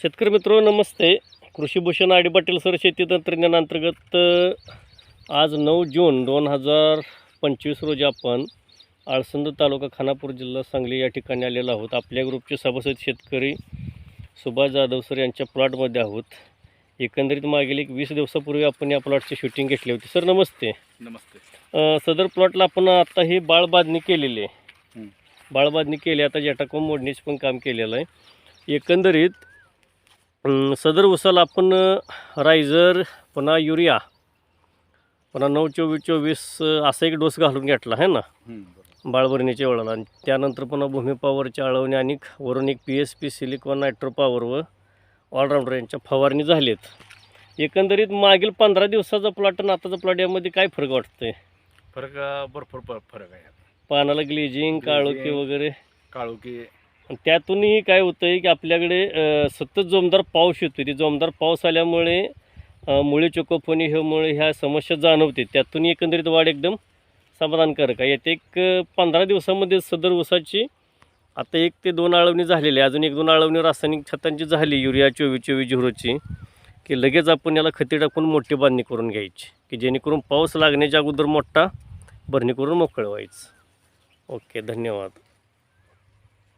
शेतकरी मित्र नमस्ते. कृषीभूषण आडी पाटील सर शेती तंत्रज्ञानांतर्गत आज नऊ जून दोन हजार पंचवीस रोजी आपण आळसंद तालुका खानापूर जिल्हा सांगली या ठिकाणी आलेलो आहोत. आपल्या ग्रुपचे सभासद शेतकरी सुभाष जाधव सर यांच्या प्लॉटमध्ये आहोत. एकंदरीत मागील एक वीस दिवसापूर्वी आपण या प्लॉटची शूटिंग घेतली होती. सर नमस्ते. नमस्ते. सदर प्लॉटला आपण आता ही बाळबादणी केलेली आहे. बाळबादणी केली आता जटाकोम मोडणीचं पण काम केलेलं आहे. एकंदरीत सदर उसाला आपण रायझर पुन्हा युरिया पुन्हा नऊ चोवीस चोवीस असा एक डोस घालून घेतला आहे ना? बरोबर. बाळबरणीच्या वेळेला. आणि त्यानंतर पुन्हा भूमी पॉवरच्या आळवणी आणि वरून एक P S P silicon nitro power व ऑलराऊंडर यांच्या फवारणी झालीत. एकंदरीत मागील पंधरा दिवसाचा प्लॉट आणि आताचा प्लॉट यामध्ये काय फरक वाटतंय? फरक भरपूर फरक आहे. पानाला ग्लेजिंग काळोखी Glazing. वगैरे? काळुकी त्यातूनही काय होतं आहे की आपल्याकडे सतत जोमदार पाऊस येतो ते जोमदार पाऊस आल्यामुळे मुळे चोकोफोनी ह्यामुळे ह्या समस्या जाणवते. त्यातून एकंदरीत वाढ एकदम समाधानकारक आहे. येते एक पंधरा दिवसामध्ये सदर ऊसाची आता एक ते दोन आळवणी झालेली आहे. अजून एक दोन आळवणी रासायनिक खतांची झाली. युरिया चोवीस चोवीस झिरोची की लगेच आपण याला खते टाकून मोठी बांधणी करून घ्यायची की जेणेकरून पाऊस लागण्याच्या अगोदर मोठा भरणी करून मोकळ व्हायचं. ओके धन्यवाद.